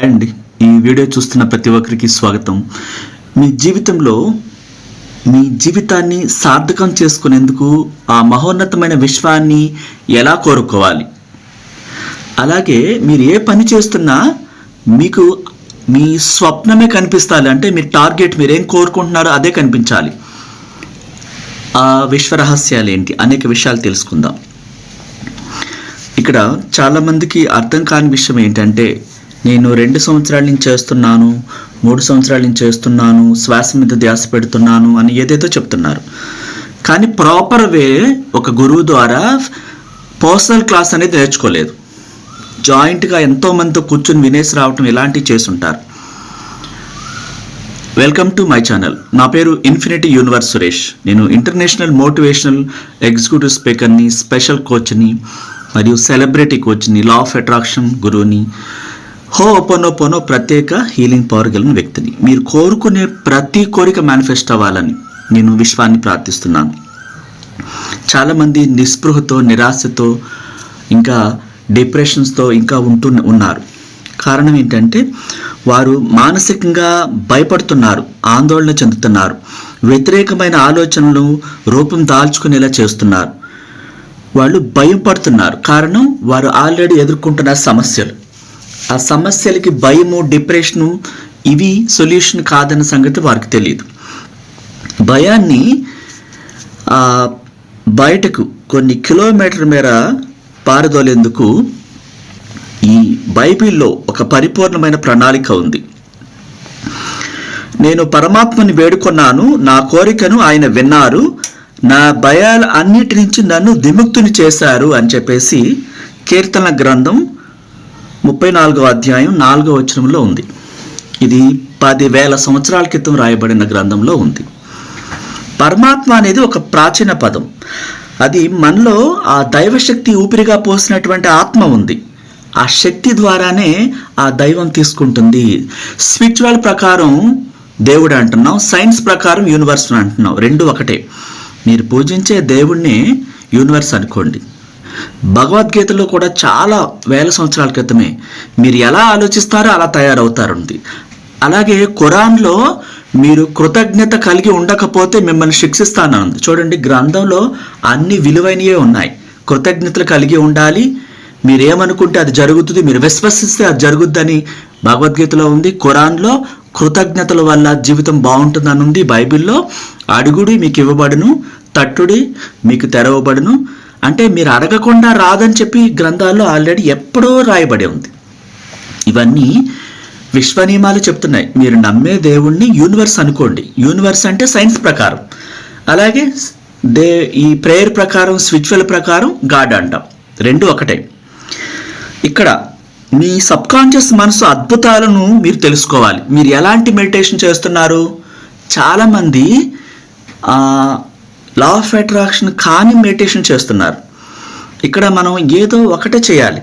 అండి. ఈ వీడియో చూస్తున్న ప్రతి ఒక్కరికి స్వాగతం. మీ జీవితంలో మీ జీవితాన్ని సార్థకం చేసుకునేందుకు ఆ మహోన్నతమైన విశ్వాన్ని ఎలా కోరుకోవాలి? అలాగే మీరు ఏ పని చేస్తున్నా మీకు మీ స్వప్నమే కనిపిస్తాలి. అంటే మీ టార్గెట్ మీరు ఏం కోరుకుంటున్నారో అదే కనిపించాలి. ఆ విశ్వ రహస్యాలు ఏంటి? అనేక విషయాలు తెలుసుకుందాం. ఇక్కడ చాలామందికి అర్థం కాని విషయం ఏంటంటే నేను రెండు సంవత్సరాల నుంచి చేస్తున్నాను మూడు సంవత్సరాల నుంచి చేస్తున్నాను శ్వాస మీద ధ్యాస పెడుతున్నాను అని ఏదేదో చెప్తున్నారు. కానీ ప్రాపర్ వే ఒక గురువు ద్వారా పర్సనల్ క్లాస్ అనేది నేర్చుకోలేదు. జాయింట్గా ఎంతోమందితో కూర్చొని వినేసి రావటం ఇలాంటివి చేసుంటారు వెల్కమ్ టు మై ఛానల్ నా పేరు ఇన్ఫినిటీ యూనివర్స్ సురేష్. నేను ఇంటర్నేషనల్ మోటివేషనల్ ఎగ్జిక్యూటివ్ స్పీకర్ని స్పెషల్ కోచ్ని మరియు సెలబ్రిటీ కోచ్ని లా ఆఫ్ అట్రాక్షన్ గురువుని హో ఒపోనోపోనో ప్రత్యేక హీలింగ్ పవర్ కలిగిన వ్యక్తిని. మీరు కోరుకునే ప్రతి కోరిక మేనిఫెస్ట్ అవ్వాలని నేను విశ్వాన్ని ప్రార్థిస్తున్నాను. చాలామంది నిస్పృహతో నిరాశతో ఇంకా డిప్రెషన్స్తో ఇంకా ఉంటూ ఉన్నారు. కారణం ఏంటంటే వారు మానసికంగా భయపడుతున్నారు ఆందోళన చెందుతున్నారు వ్యతిరేకమైన ఆలోచనలు రూపం దాల్చుకునేలా చేస్తున్నారు. వాళ్ళు భయం పడుతున్నారు. కారణం వారు ఆల్రెడీ ఎదుర్కొంటున్న సమస్యలు. ఆ సమస్యలకి భయము డిప్రెషను ఇవి సొల్యూషన్ కాదన్న సంగతి వారికి తెలియదు భయాన్ని ఆ, బయటకు కొన్ని కిలోమీటర్ మేర పారదోలేందుకు ఈ బైబిల్లో ఒక పరిపూర్ణమైన ప్రణాళిక ఉంది. నేను పరమాత్మని వేడుకొన్నాను నా కోరికను ఆయన విన్నారు నా భయాల అన్నిటి నుంచి నన్ను విముక్తుని చేశారు అని చెప్పేసి కీర్తన గ్రంథం ముప్పై నాలుగో అధ్యాయం నాలుగో వచనంలో ఉంది. ఇది పదివేల సంవత్సరాల క్రితం రాయబడిన గ్రంథంలో ఉంది. పరమాత్మ అనేది ఒక ప్రాచీన పదం. అది మనలో ఆ దైవశక్తి ఊపిరిగా పోసినటువంటి ఆత్మ ఉంది. ఆ శక్తి ద్వారానే ఆ దైవం తీసుకుంటుంది. స్పిరిచువల్ ప్రకారం దేవుడు అంటున్నాం సైన్స్ ప్రకారం యూనివర్స్ అంటున్నాం. రెండు ఒకటే. మీరు పూజించే దేవుణ్ణి యూనివర్స్ అనుకోండి. భగవద్గీతలో కూడా చాలా వేల సంవత్సరాల క్రితమే మీరు ఎలా ఆలోచిస్తారో అలా తయారవుతారుంది. అలాగే ఖురాన్లో మీరు కృతజ్ఞత కలిగి ఉండకపోతే మిమ్మల్ని శిక్షిస్తానంది చూడండి గ్రంథంలో అన్ని విలువైనవే ఉన్నాయి. కృతజ్ఞతలు కలిగి ఉండాలి. మీరు ఏమనుకుంటే అది జరుగుతుంది మీరు విశ్వసిస్తే అది జరుగుద్దని భగవద్గీతలో ఉంది. ఖురాన్లో కృతజ్ఞతల వల్ల జీవితం బాగుంటుందని ఉంది బైబిల్లో. అడుగుడి మీకు ఇవ్వబడును తట్టుడి మీకు తెరవబడును. అంటే మీరు అడగకుండా రాదని చెప్పి గ్రంథాల్లో ఆల్రెడీ ఎప్పుడో రాయబడి ఉంది. ఇవన్నీ విశ్వ నియమాలు చెప్తున్నాయి. మీరు నమ్మే దేవుణ్ణి యూనివర్స్ అనుకోండి. యూనివర్స్ అంటే సైన్స్ ప్రకారం. అలాగే దే ఈ ప్రేయర్ ప్రకారం స్పిరిచువల్ ప్రకారం గాడ్ అంటాం. రెండు ఒకటే. ఇక్కడ మీ సబ్కాన్షియస్ మనసు అద్భుతాలను మీరు తెలుసుకోవాలి. మీరు ఎలాంటి మెడిటేషన్ చేస్తున్నారు? చాలామంది లా ఆఫ్ అట్రాక్షన్ కాని మెడిటేషన్ చేస్తున్నారు. ఇక్కడ మనం ఏదో ఒకటే చేయాలి.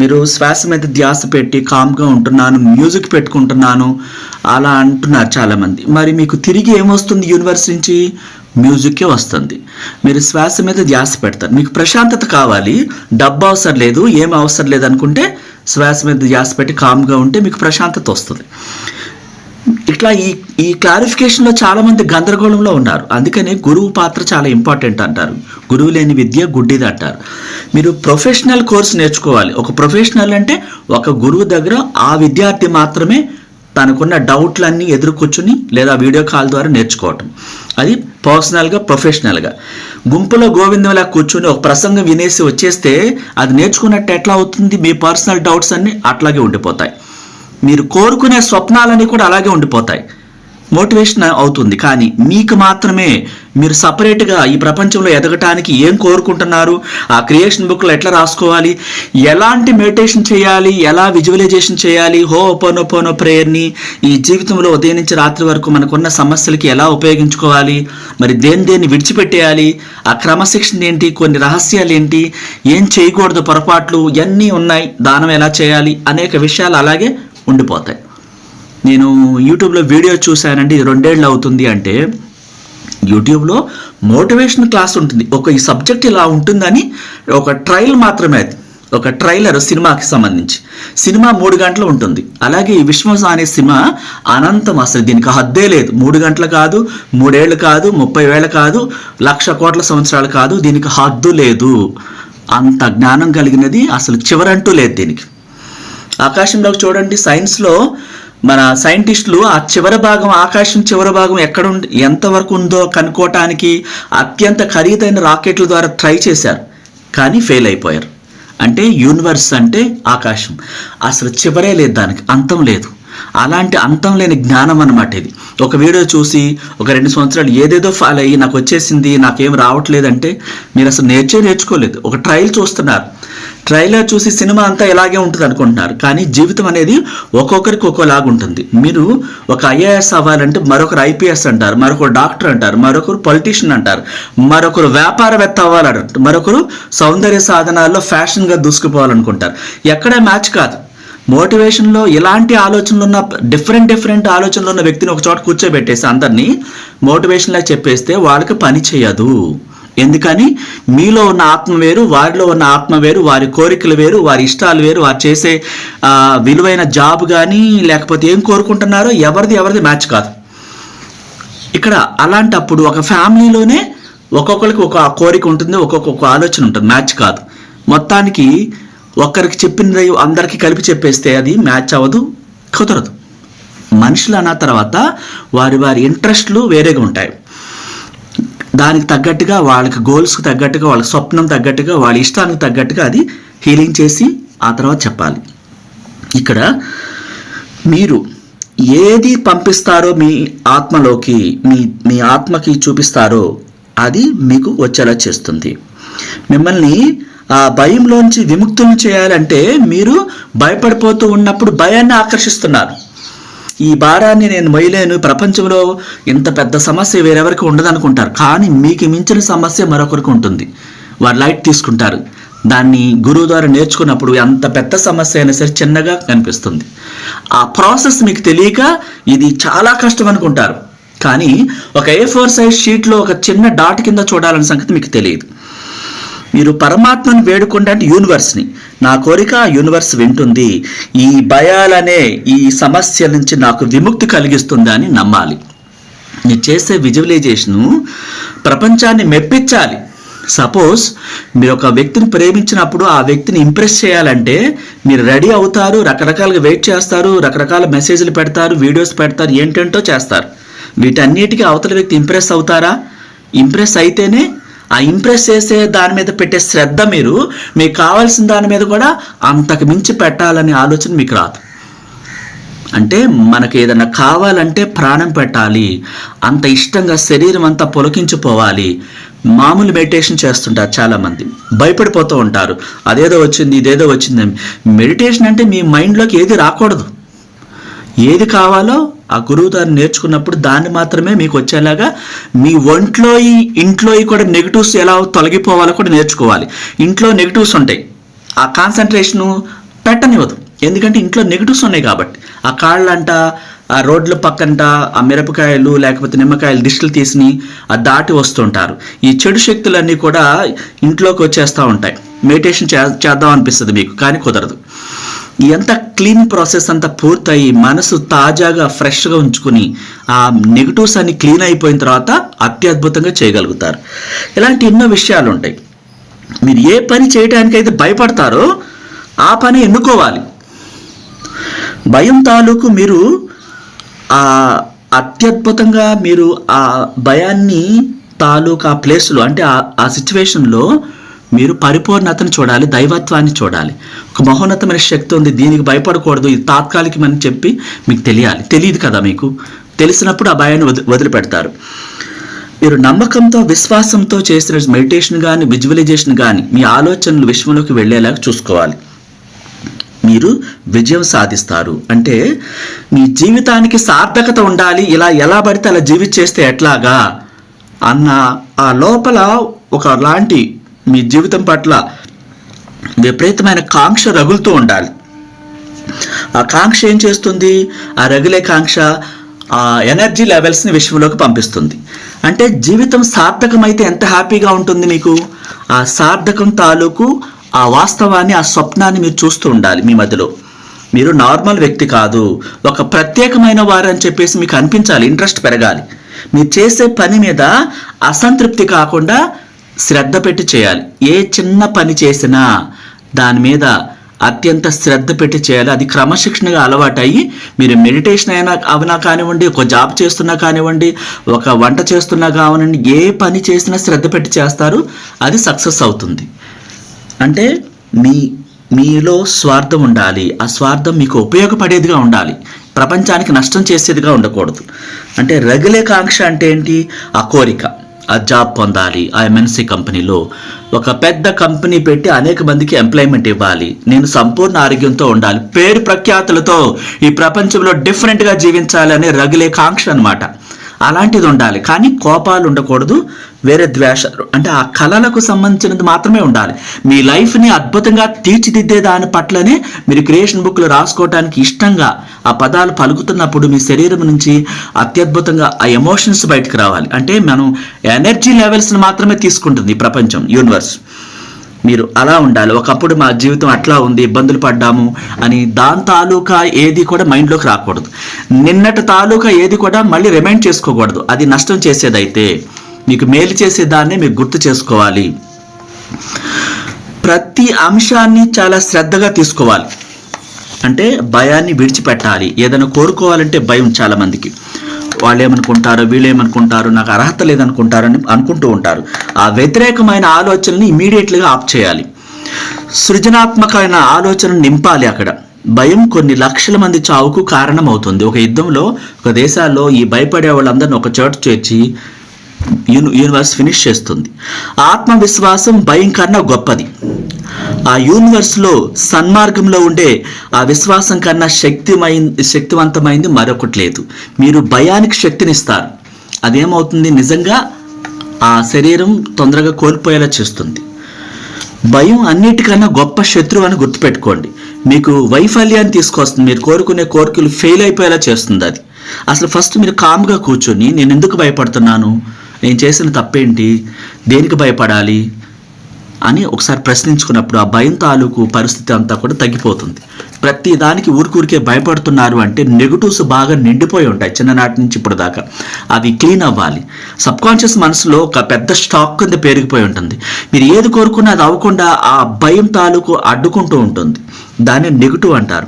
మీరు శ్వాస మీద ధ్యాస పెట్టి కామ్గా ఉంటున్నాను మ్యూజిక్ పెట్టుకుంటున్నాను అలా అంటున్నారు చాలామంది. మరి మీకు తిరిగి ఏమొస్తుంది యూనివర్స్ నుంచి? మ్యూజిక్కే వస్తుంది. మీరు శ్వాస మీద ధ్యాస పెడతారు. మీకు ప్రశాంతత కావాలి. డబ్బు అవసరం లేదు. ఏం అవసరం లేదు అనుకుంటే శ్వాస మీద ధ్యాస పెట్టి కామ్గా ఉంటే మీకు ప్రశాంతత వస్తుంది. ఇట్లా ఈ ఈ క్లారిఫికేషన్లో చాలామంది గందరగోళంలో ఉన్నారు. అందుకనే గురువు పాత్ర చాలా ఇంపార్టెంట్ అంటారు. గురువు లేని విద్య గుడ్డిది అంటారు. మీరు ప్రొఫెషనల్ కోర్స్ నేర్చుకోవాలి. ఒక ప్రొఫెషనల్ అంటే ఒక గురువు దగ్గర ఆ విద్యార్థి మాత్రమే తనకున్న డౌట్లన్నీ ఎదుర్కొచ్చుని లేదా వీడియో కాల్ ద్వారా నేర్చుకోవటం. అది పర్సనల్గా ప్రొఫెషనల్గా గుంపులో గోవిందంలా కూర్చొని ఒక ప్రసంగం వినేసి వచ్చేస్తే అది నేర్చుకున్నట్టు ఎట్లా అవుతుంది? మీ పర్సనల్ డౌట్స్ అన్నీ అట్లాగే ఉండిపోతాయి. మీరు కోరుకునే స్వప్నాలన్నీ కూడా అలాగే ఉండిపోతాయి. మోటివేషన్ అవుతుంది. కానీ మీకు మాత్రమే మీరు సపరేట్గా ఈ ప్రపంచంలో ఎదగటానికి ఏం కోరుకుంటున్నారు? ఆ క్రియేషన్ బుక్లో ఎట్లా రాసుకోవాలి? ఎలాంటి మెడిటేషన్ చేయాలి? ఎలా విజువలైజేషన్ చేయాలి? హో ఒపోనోపోనో ప్రేయర్ని ఈ జీవితంలో ఉదయం నుంచి రాత్రి వరకు మనకున్న సమస్యలకి ఎలా ఉపయోగించుకోవాలి? మరి దేని దేన్ని విడిచిపెట్టేయాలి? ఆ క్రమశిక్షణ ఏంటి? కొన్ని రహస్యాలు ఏంటి? ఏం చేయకూడదు పొరపాట్లు? ఇవన్నీ ఉన్నాయి? దానం ఎలా చేయాలి? అనేక విషయాలు అలాగే ఉండిపోతాయి. నేను యూట్యూబ్లో వీడియో చూశానండి రెండేళ్ళు అవుతుంది అంటే యూట్యూబ్లో మోటివేషన్ క్లాస్ ఉంటుంది. ఒక ఈ సబ్జెక్ట్ ఇలా ఉంటుందని ఒక ట్రయల్ మాత్రమే అది. ఒక ట్రైలర్ సినిమాకి సంబంధించి. సినిమా మూడు గంటలు ఉంటుంది. అలాగే ఈ విశ్వం అనే సినిమా అనంతం అసలు దీనికి హద్దే లేదు. మూడు గంటలు కాదు మూడేళ్ళు కాదు ముప్పై వేలు కాదు లక్ష కోట్ల సంవత్సరాలు కాదు దీనికి హద్దు లేదు. అంత జ్ఞానం కలిగినది అసలు చివరంటూ లేదు దీనికి. ఆకాశంలోకి చూడండి సైన్స్లో మన సైంటిస్టులు ఆ చివరి భాగం ఆకాశం చివరి భాగం ఎక్కడ ఎంతవరకు ఉందో కనుక్కోవటానికి అత్యంత ఖరీదైన రాకెట్ల ద్వారా ట్రై చేశారు కానీ ఫెయిల్ అయిపోయారు. అంటే యూనివర్స్ అంటే ఆకాశం. అసలు చివరే లేదు దానికి అంతం లేదు. అలాంటి అంతం లేని జ్ఞానం అనమాట ఇది. ఒక వీడియో చూసి ఒక రెండు సంవత్సరాలు ఏదేదో ఫాలో అయ్యి నాకు వచ్చేసింది నాకేం రావట్లేదంటే మీరు అసలు నేర్చే నేర్చుకోలేదు. ఒక ట్రయల్ చూస్తున్నారు. ట్రైలర్ చూసి సినిమా అంతా ఇలాగే ఉంటుంది అనుకుంటున్నారు. కానీ జీవితం అనేది ఒక్కొక్కరికి ఒక్కోలాగా ఉంటుంది. మీరు ఒక ఐఏఎస్ అవ్వాలంటే మరొకరు ఐపీఎస్ అంటారు మరొకరు డాక్టర్ అంటారు మరొకరు పొలిటీషియన్ అంటారు మరొకరు వ్యాపారవేత్త అవ్వాలంటారు మరొకరు సౌందర్య సాధనాల్లో ఫ్యాషన్గా దూసుకుపోవాలనుకుంటారు. ఎక్కడ మ్యాచ్ కాదు. మోటివేషన్లో ఎలాంటి ఆలోచనలు ఉన్న డిఫరెంట్ డిఫరెంట్ ఆలోచనలు ఉన్న వ్యక్తిని ఒక చోట కూర్చోబెట్టేసి అందరినీ మోటివేషన్లా చెప్పేస్తే వాళ్ళకి పని చేయదు. ఎందుకని? మీలో ఉన్న ఆత్మ వేరు వారిలో ఉన్న ఆత్మ వేరు వారి కోరికలు వేరు వారి ఇష్టాలు వేరు వారు చేసే విలువైన జాబ్ కానీ లేకపోతే ఏం కోరుకుంటున్నారో ఎవరిది ఎవరిది మ్యాచ్ కాదు. ఇక్కడ అలాంటప్పుడు ఒక ఫ్యామిలీలోనే ఒక్కొక్కరికి ఒక కోరిక ఉంటుంది ఒక్కొక్క ఆలోచన ఉంటుంది మ్యాచ్ కాదు. మొత్తానికి ఒక్కరికి చెప్పినది అందరికీ కలిపి చెప్పేస్తే అది మ్యాచ్ అవ్వదు కుదరదు. మనుషులు అన్న తర్వాత వారి వారి ఇంట్రెస్ట్లు వేరేగా ఉంటాయి. దానికి తగ్గట్టుగా వాళ్ళకి గోల్స్కి తగ్గట్టుగా వాళ్ళ స్వప్నం తగ్గట్టుగా వాళ్ళ ఇష్టానికి తగ్గట్టుగా అది హీలింగ్ చేసి ఆ తర్వాత చెప్పాలి. ఇక్కడ మీరు ఏది పంపిస్తారో మీ ఆత్మలోకి మీ మీ ఆత్మకి చూపిస్తారో అది మీకు వచ్చేలా చేస్తుంది. మిమ్మల్ని ఆ భయంలోంచి విముక్తులను చేయాలంటే మీరు భయపడిపోతూ ఉన్నప్పుడు భయాన్ని ఆకర్షిస్తున్నారు. ఈ భారాన్ని నేను మొయ్యలేను ప్రపంచంలో ఇంత పెద్ద సమస్య వేరెవరికి ఉండదనుకుంటారు. కానీ మీకు మించిన సమస్య మరొకరికి ఉంటుంది. వారు లైట్ తీసుకుంటారు. దాన్ని గురువు ద్వారా నేర్చుకున్నప్పుడు ఎంత పెద్ద సమస్య అయినా సరే చిన్నగా కనిపిస్తుంది. ఆ ప్రాసెస్ మీకు తెలియక ఇది చాలా కష్టం అనుకుంటారు. కానీ ఒక ఏ ఫోర్ సైజ్ షీట్లో ఒక చిన్న డాట్ కింద చూడాలనే సంగతి మీకు తెలియదు. మీరు పరమాత్మను వేడుకుంటే అంటే యూనివర్స్ని నా. కోరిక యూనివర్స్ వింటుంది. ఈ భయాలనే ఈ సమస్య నుంచి నాకు విముక్తి కలిగిస్తుంది అని నమ్మాలి. మీరు చేసే విజువలైజేషను ప్రపంచాన్ని మెప్పించాలి. సపోజ్ మీరు ఒక వ్యక్తిని ప్రేమించినప్పుడు ఆ వ్యక్తిని ఇంప్రెస్ చేయాలంటే మీరు రెడీ అవుతారు రకరకాలుగా వెయిట్ చేస్తారు రకరకాల మెసేజ్లు పెడతారు వీడియోస్ పెడతారు ఏంటంటో చేస్తారు. వీటన్నిటికీ అవతల వ్యక్తి ఇంప్రెస్ అవుతారా? ఇంప్రెస్ అయితేనే ఆ ఇంప్రెస్ చేసే దాని మీద పెట్టే శ్రద్ధ మీరు మీకు కావాల్సిన దాని మీద కూడా అంతకు మించి పెట్టాలనే ఆలోచన మీకు రాదు. అంటే మనకు ఏదైనా కావాలంటే ప్రాణం పెట్టాలి అంత ఇష్టంగా శరీరం అంతా పొలకించిపోవాలి. మామూలు మెడిటేషన్ చేస్తుంటారు చాలామంది. భయపడిపోతూ ఉంటారు. అదేదో వచ్చింది ఇదేదో వచ్చింది మెడిటేషన్ అంటే మీ మైండ్లోకి ఏది రాకూడదు. ఏది కావాలో ఆ గురువు దాన్ని నేర్చుకున్నప్పుడు దాన్ని మాత్రమే మీకు వచ్చేలాగా మీ ఒంట్లో ఇంట్లో కూడా నెగిటివ్స్ ఎలా తొలగిపోవాలో కూడా నేర్చుకోవాలి. ఇంట్లో నెగిటివ్స్ ఉంటాయి. ఆ కాన్సన్ట్రేషను పెట్టనివ్వదు. ఎందుకంటే ఇంట్లో నెగిటివ్స్ ఉన్నాయి కాబట్టి. ఆ కాళ్ళంట ఆ రోడ్ల పక్కంట ఆ మిరపకాయలు లేకపోతే నిమ్మకాయలు దిష్టిలు తీసిని ఆ దాటి వస్తుంటారు. ఈ చెడు శక్తులన్నీ కూడా ఇంట్లోకి వచ్చేస్తూ ఉంటాయి. మెడిటేషన్ చే చేద్దాం అనిపిస్తుంది మీకు కానీ కుదరదు. ఎంత క్లీన్ ప్రాసెస్ అంతా పూర్తయి మనసు తాజాగా ఫ్రెష్గా ఉంచుకుని ఆ నెగిటివ్స్ అన్ని క్లీన్ అయిపోయిన తర్వాత అత్యద్భుతంగా చేయగలుగుతారు. ఇలాంటి ఎన్నో విషయాలు ఉంటాయి మీరు ఏ పని చేయడానికైతే భయపడతారో ఆ పని ఎన్నుకోవాలి. భయం తాలూకు మీరు ఆ అత్యద్భుతంగా మీరు ఆ భయాన్ని తాలూకు ఆ ప్లేస్లో అంటే ఆ ఆ సిచ్యువేషన్లో మీరు పరిపూర్ణతను చూడాలి దైవత్వాన్ని చూడాలి. ఒక మహోన్నతమైన శక్తి ఉంది దీనికి భయపడకూడదు ఇది తాత్కాలికమని చెప్పి మీకు తెలియాలి. తెలియదు కదా మీకు? తెలిసినప్పుడు ఆ భయాన్ని వదిలి వదిలిపెడతారు. మీరు నమ్మకంతో విశ్వాసంతో చేసిన మెడిటేషన్ కానీ విజువలైజేషన్ కానీ మీ ఆలోచనలు విశ్వంలోకి వెళ్ళేలాగా చూసుకోవాలి. మీరు విజయం సాధిస్తారు. అంటే మీ జీవితానికి సార్థకత ఉండాలి ఇలా ఎలా పడితే అలా జీవించేస్తే ఎట్లాగా? అన్న ఆ లోపల ఒక లాంటి మీ జీవితం పట్ల విపరీతమైన కాంక్ష రగులుతూ ఉండాలి. ఆ కాంక్ష ఏం చేస్తుంది? ఆ రగిలే కాంక్ష ఆ ఎనర్జీ లెవెల్స్ని విశ్వంలోకి పంపిస్తుంది. అంటే జీవితం సార్థకమైతే ఎంత హ్యాపీగా ఉంటుంది మీకు? ఆ సార్థకం తాలూకు ఆ వాస్తవాన్ని ఆ స్వప్నాన్ని మీరు చూస్తూ ఉండాలి మీ మధ్యలో. మీరు నార్మల్ వ్యక్తి కాదు. ఒక ప్రత్యేకమైన వారు అని చెప్పేసి మీకు అనిపించాలి. ఇంట్రెస్ట్ పెరగాలి. మీరు చేసే పని మీద అసంతృప్తి కాకుండా శ్రద్ధ పెట్టి చేయాలి. ఏ చిన్న పని చేసినా దాని మీద అత్యంత శ్రద్ధ పెట్టి చేయాలి. అది క్రమశిక్షణగా అలవాటయ్యి మీరు మెడిటేషన్ అయినా అవునా కానివ్వండి ఒక జాబ్ చేస్తున్నా కానివ్వండి ఒక వంట చేస్తున్నా కానివ్వండి ఏ పని చేసినా శ్రద్ధ పెట్టి చేస్తారు. అది సక్సెస్ అవుతుంది. అంటే మీ మీలో స్వార్థం ఉండాలి. ఆ స్వార్థం మీకు ఉపయోగపడేదిగా ఉండాలి. ప్రపంచానికి నష్టం చేసేదిగా ఉండకూడదు. అంటే రగిలే కాంక్ష అంటే ఏంటి? ఆ కోరిక. జాబ్ పొందాలి. ఆ ఎంఎన్సీ కంపెనీలో ఒక పెద్ద కంపెనీ పెట్టి అనేక మందికి ఎంప్లాయ్మెంట్ ఇవ్వాలి. నేను సంపూర్ణ ఆరోగ్యంతో ఉండాలి. పేరు ప్రఖ్యాతులతో ఈ ప్రపంచంలో డిఫరెంట్గా జీవించాలి అనే రగిలే కాంక్ష అనమాట అలాంటిది ఉండాలి. కానీ కోపాలు ఉండకూడదు వేరే ద్వేషాలు అంటే ఆ కళలకు సంబంధించినది మాత్రమే ఉండాలి. మీ లైఫ్ని అద్భుతంగా తీర్చిదిద్దే దాని పట్లనే మీరు క్రియేషన్ బుక్లు రాసుకోవడానికి ఇష్టంగా ఆ పదాలు పలుకుతున్నప్పుడు మీ శరీరం నుంచి అత్యద్భుతంగా ఆ ఎమోషన్స్ బయటకు రావాలి. అంటే మనం ఎనర్జీ లెవెల్స్ని మాత్రమే తీసుకుంటుంది ఈ ప్రపంచం యూనివర్స్. మీరు అలా ఉండాలి. ఒకప్పుడు మా జీవితం అట్లా ఉంది ఇబ్బందులు పడ్డాము అని దాని తాలూకా ఏది కూడా మైండ్లోకి రాకూడదు. నిన్నటి తాలూకా ఏది కూడా మళ్ళీ రిమైండ్ చేసుకోకూడదు. అది నష్టం చేసేదైతే మీకు మేలు చేసే దాన్నే మీకు గుర్తు చేసుకోవాలి. ప్రతి అంశాన్ని చాలా శ్రద్ధగా తీసుకోవాలి. అంటే భయాన్ని విడిచిపెట్టాలి. ఏదైనా కోరుకోవాలంటే భయం చాలా మందికి వాళ్ళు ఏమనుకుంటారు వీళ్ళు ఏమనుకుంటారు నాకు అర్హత లేదనుకుంటారని అనుకుంటూ ఉంటారు. ఆ వ్యతిరేకమైన ఆలోచనని ఇమీడియట్లీగా ఆప్ చేయాలి. సృజనాత్మకమైన ఆలోచనను నింపాలి అక్కడ. భయం కొన్ని లక్షల మంది చావుకు కారణమవుతుంది. ఒక యుద్ధంలో ఒక దేశాల్లో ఈ భయపడే వాళ్ళందరిని ఒక చోట చేర్చి యూని యూనివర్స్ ఫినిష్ చేస్తుంది. ఆత్మవిశ్వాసం భయం కన్నా గొప్పది. ఆ యూనివర్స్లో సన్మార్గంలో ఉండే ఆ విశ్వాసం కన్నా శక్తిమైంది శక్తివంతమైంది మరొకటి లేదు. మీరు భయానికి శక్తినిస్తారు. అదేమవుతుంది? నిజంగా ఆ శరీరం తొందరగా కోల్పోయేలా చేస్తుంది. భయం అన్నిటికన్నా గొప్ప శత్రువు అని గుర్తుపెట్టుకోండి. మీకు వైఫల్యాన్ని తీసుకొస్తుంది. మీరు కోరుకునే కోరికలు ఫెయిల్ అయిపోయేలా చేస్తుంది అది. అసలు ఫస్ట్ మీరు కామ్గా కూర్చొని నేను ఎందుకు భయపడుతున్నాను? నేను చేసిన తప్పేంటి? దేనికి భయపడాలి? అని ఒకసారి ప్రశ్నించుకున్నప్పుడు ఆ భయం తాలూకు పరిస్థితి అంతా కూడా తగ్గిపోతుంది. ప్రతి దానికి ఊరికూరికే భయపడుతున్నారు అంటే నెగటివ్స్ బాగా నిండిపోయి ఉంటాయి చిన్ననాటి నుంచి ఇప్పుడు దాకా అవి క్లీన్ అవ్వాలి. సబ్కాన్షియస్ మనసులో ఒక పెద్ద స్టాక్ కింద పెరిగిపోయి ఉంటుంది. మీరు ఏది కోరుకున్నా అది అవ్వకుండా ఆ భయం తాలూకు అడ్డుకుంటూ ఉంటుంది. దాన్ని నెగటివ్ అంటారు.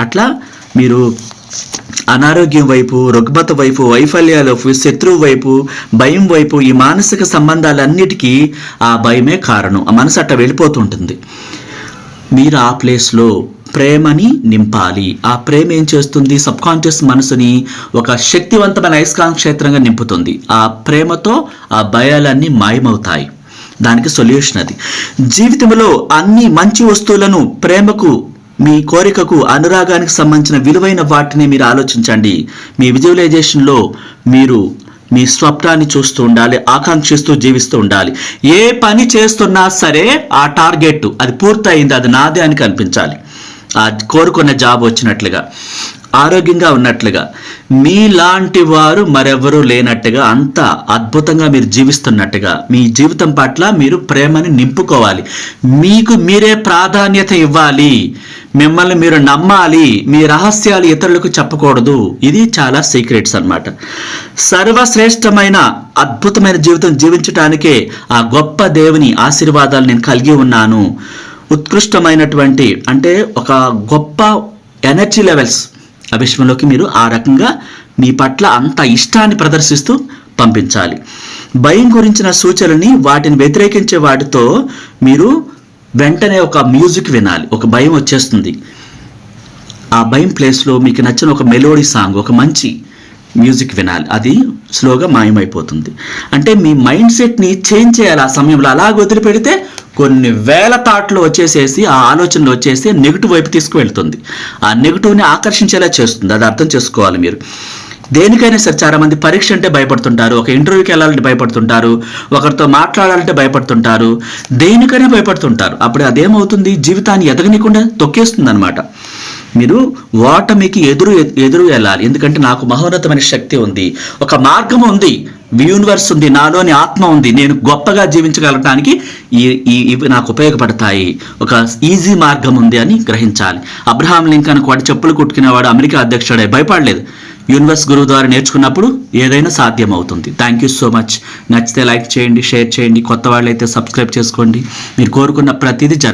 అట్లా మీరు అనారోగ్యం వైపు రుగ్మత వైపు వైఫల్యాల శత్రువు వైపు భయం వైపు ఈ మానసిక సంబంధాలన్నిటికీ ఆ భయమే కారణం. ఆ మనసు అట్ట వెళ్ళిపోతుంటుంది. మీరు ఆ ప్లేస్లో ప్రేమని నింపాలి. ఆ ప్రేమ ఏం చేస్తుంది? సబ్కాన్షియస్ మనసుని ఒక శక్తివంతమైన అయస్కాంత క్షేత్రంగా నింపుతుంది. ఆ ప్రేమతో ఆ భయాలన్నీ మాయమవుతాయి. దానికి సొల్యూషన్ అది. జీవితంలో అన్ని మంచి వస్తువులను ప్రేమకు మీ కోరికకు అనురాగానికి సంబంధించిన విలువైన వాటిని మీరు ఆలోచించండి. మీ విజువలైజేషన్లో మీరు మీ స్వప్నాన్ని చూస్తూ ఉండాలి ఆకాంక్షిస్తూ జీవిస్తూ ఉండాలి. ఏ పని చేస్తున్నా సరే ఆ టార్గెట్ అది పూర్తయింది అది నాదే అని కనిపించాలి. ఆ కోరుకున్న జాబ్ వచ్చినట్లుగా. ఆరోగ్యంగా ఉన్నట్లుగా. మీలాంటి వారు మరెవరూ లేనట్టుగా అంత అద్భుతంగా మీరు జీవిస్తున్నట్టుగా మీ జీవితం పట్ల మీరు ప్రేమని నింపుకోవాలి. మీకు మీరే ప్రాధాన్యత ఇవ్వాలి. మిమ్మల్ని మీరు నమ్మాలి. మీ రహస్యాలు ఇతరులకు చెప్పకూడదు. ఇది చాలా సీక్రెట్స్ అన్నమాట. సర్వశ్రేష్టమైన అద్భుతమైన జీవితం జీవించటానికే ఆ గొప్ప దేవుని ఆశీర్వాదాలు నేను కలిగి ఉన్నాను. ఉత్కృష్టమైనటువంటి అంటే ఒక గొప్ప ఎనర్జీ లెవెల్స్ ఆ విషయంలోకి మీరు ఆ రకంగా మీ పట్ల అంత ఇష్టాన్ని ప్రదర్శిస్తూ పంపించాలి. భయం గురించిన సూచనని వాటిని వ్యతిరేకించే వాటితో మీరు వెంటనే ఒక మ్యూజిక్ వినాలి. ఒక భయం వచ్చేస్తుంది. ఆ భయం ప్లేస్లో మీకు నచ్చిన ఒక మెలోడీ సాంగ్ ఒక మంచి మ్యూజిక్ వినాలి. అది స్లోగా మాయమైపోతుంది. అంటే మీ మైండ్ సెట్ని చేంజ్ చేయాలి. ఆ సమయంలో అలా వదిలిపెడితే కొన్ని వేల థాట్లు వచ్చేసేసి ఆ ఆలోచనలు వచ్చేసి నెగిటివ్ వైపు తీసుకువెళ్తుంది. ఆ నెగిటివ్ని ఆకర్షించేలా చేస్తుంది. అది అర్థం చేసుకోవాలి మీరు. దేనికైనా సరే చాలా మంది పరీక్ష అంటే భయపడుతుంటారు. ఒక ఇంటర్వ్యూకి వెళ్ళాలంటే భయపడుతుంటారు. ఒకరితో మాట్లాడాలంటే భయపడుతుంటారు. దేనికైనా భయపడుతుంటారు. అప్పుడు అదేమవుతుంది? జీవితాన్ని ఎదగనీయకుండా తొక్కేస్తుంది అనమాట మీరు ఓటమికి ఎదురు ఎదురు వెళ్ళాలి. ఎందుకంటే నాకు మహోన్నతమైన శక్తి ఉంది. ఒక మార్గం ఉంది. యూనివర్స్ ఉంది. నాలోని ఆత్మ ఉంది. నేను గొప్పగా జీవించగలగడానికి ఈ ఇవి నాకు ఉపయోగపడతాయి. ఒక ఈజీ మార్గం ఉంది అని గ్రహించాలి. అబ్రహాం లింకన్ వాడు చెప్పులు కుట్టుకునేవాడు అమెరికా అధ్యక్షుడే భయపడలేదు. యూనివర్స్ గురువు ద్వారా నేర్చుకున్నప్పుడు ఏదైనా సాధ్యం అవుతుంది థ్యాంక్ యూ సో మచ్ నచ్చితే లైక్ చేయండి షేర్ చేయండి. కొత్త వాళ్ళైతే సబ్స్క్రైబ్ చేసుకోండి. మీరు కోరుకున్న ప్రతిదీ